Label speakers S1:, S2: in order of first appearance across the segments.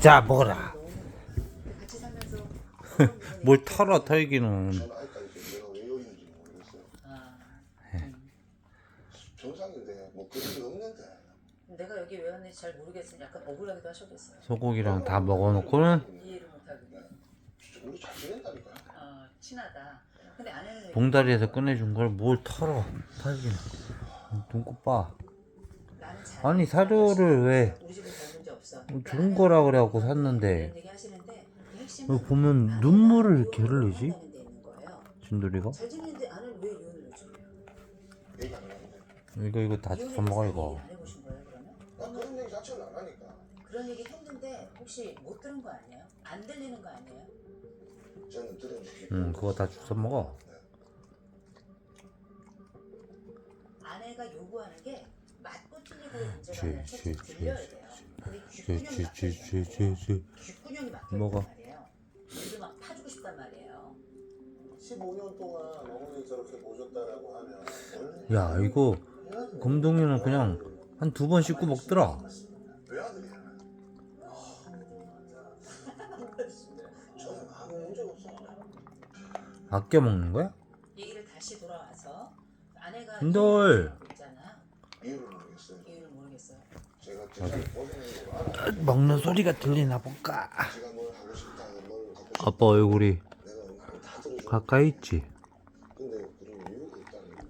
S1: 자 먹어라. 뭘 털어 털기는.
S2: 아, 정상인데 뭐 그런 게 없는데.
S3: 내가 여기 왜 왔는지 잘 모르겠으니 약간 억울하기도 하셨겠어요.
S1: 소고기랑 다 먹어놓고는
S3: 이해를 못하겠네.
S2: 진짜 우리 잘 지낸다니까.
S3: 어, 친하다. 왜
S1: 봉다리에서 꺼내준 걸 뭘 털어 털기는. 눈곱 봐. 아니 사료를 왜
S3: 없어.
S1: 뭐 좋은 거라 그래갖고 샀는데 여기 보면
S3: 아내가
S1: 눈물을 이렇게 흘리지? 진돌이가?
S3: 왜.
S1: 이거 이거 다
S3: 이혼에
S1: 주워 먹어
S3: 대해서
S1: 이거.
S2: 그런 얘기
S3: 했는데 혹시 못 들은 거 아니에요? 안 들리는 거 아니에요?
S2: 저는 적이
S1: 응 그거 다 주워 먹어.
S3: 아내가 요구하는 게 맞고 틀리고의 문제가
S1: 지,
S3: 아니라
S1: 지,
S3: 들려야
S1: 지,
S3: 돼요. 근데 귓구녕이 막혀
S1: 쥐쥐 쥐 쥐 쥐
S3: 귓구녕이 막혀
S1: 뭐가?
S3: 있단 말이에요. 그래서 막 파주고 싶단 말이에요.
S2: 15년 동안 어머니 저렇게 모셨다라고 하면
S1: 야 이거. 검동이는 그냥 한 두 번 씻고 먹더라. 아껴 먹는 거야?
S3: 얘기를 다시 돌아와서 아내가
S1: 근데-
S3: 이혼을 하고 있잖아요.
S2: 이유를 모르겠어요.
S3: 이유를 모르겠어요.
S2: 제가 진짜 고생인 거 알아.
S1: 먹는 소리가 들리나 볼까?
S2: 제가 뭘 하고 싶다, 뭘 갖고 싶다.
S1: 아빠 얼굴이
S2: 내가 말을 다 들어줘.
S1: 가까이 있지.
S2: 근데 그런 이유가 있다는 거.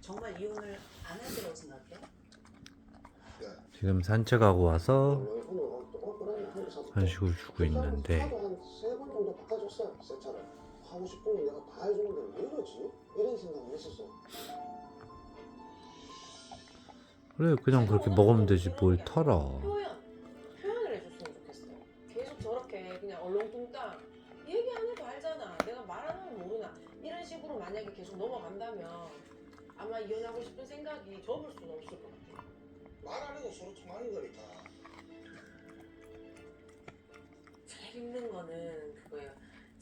S3: 정말 이혼을 안할 거라고 생각해?
S2: 야,
S1: 지금 산책하고 와서
S2: 오늘 어, 그래,
S1: 간식을 주고 있는데
S2: 하고 싶은 거 내가 다 해주는데 왜 이러지? 이런 생각을 했었어.
S1: 그래 그냥 그렇게 먹으면 되지 뭘 털어.
S4: 표현 표현을 해줬으면 좋겠어요. 계속 저렇게 그냥 얼렁뚱땅 얘기 안 해도 알잖아. 내가 말 안 하면 모르나. 이런 식으로 만약에 계속 넘어간다면 아마 이혼하고 싶은 생각이 접을 수는 없을 것 같아요.
S2: 말안 해도 서로 통하는 거니까.
S4: 거는 그거예요.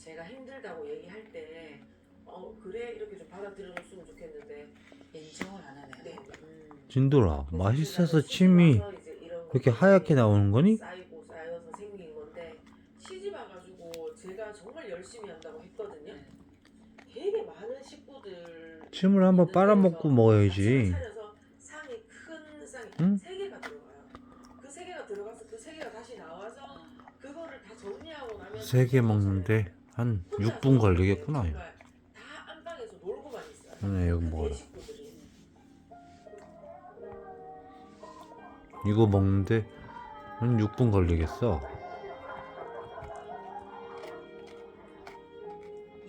S4: 제가 힘들다고 얘기할 때 어, 그래 이렇게 좀 받아들여줬으면 좋겠는데
S3: 인정을 안 하네요.
S4: 네.
S3: 음.
S1: 진돌아 맛있어서 침이 그렇게 하얗게 나오는 거니?
S4: 쌓이고 쌓여서 생긴 건데 시집 와가지고 제가 정말 열심히 한다고 했거든요.
S3: 네.
S4: 되게 많은 식구들
S1: 침을 한번 빨아먹고 먹어야지.
S4: 차려서 상이 큰 상이
S1: 응?
S4: 세 개가 들어가요. 그 세 개가 들어가서 그 세 개가 다시 나와서 그거를 다 정리하고 나면
S1: 세 개 먹는데 한 6분 걸리겠구나. 네, 여기
S4: 그
S1: 먹어라. 이거 먹는데 한 6분 걸리겠어.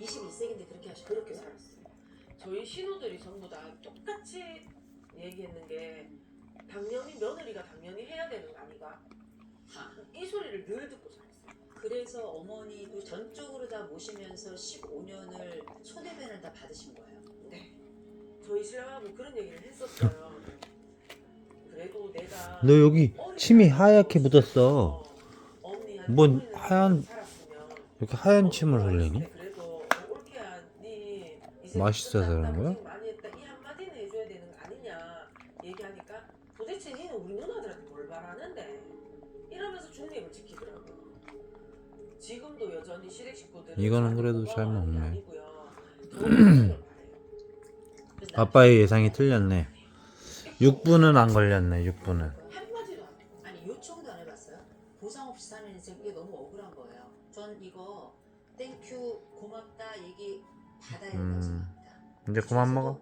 S3: 21세기인데 그렇게 하셨
S4: 그렇게 살았어요. 저희 신우들이 전부 다 똑같이 얘기했는 게 당연히 며느리가 당연히 해야 되는 거 아니가? 이 소리를 늘 듣고.
S3: 그래서 어머니도 전적으로 다 모시면서 15년을 소대변을 다 받으신 거예요.
S4: 네. 저희 신랑하고 그런 얘기를 했었어요. 그래도 내가
S1: 너 여기 침이 하얗게 묻었어.
S4: 어머니한테
S1: 뭔 하얀-
S4: 살았으면
S1: 이렇게 하얀 침을 흘리니?
S4: 그래도 올케야 네 이제
S1: 맛있어서 그런 거야?
S4: 지금도 여전히 시댁 식구들은
S1: 이거는 그래도 잘 먹네. 아빠의 예상이 틀렸네. 6분은 안 걸렸네. 6분은.
S4: 한마디도 안 해.
S3: 아니 요청도 안 해봤어요? 보상 없이 사는 인생 그게 너무 억울한 거예요. 전 이거 땡큐 고맙다 얘기 받아야 된다고
S1: 음.
S3: 생각합니다.
S1: 이제 그만 먹어.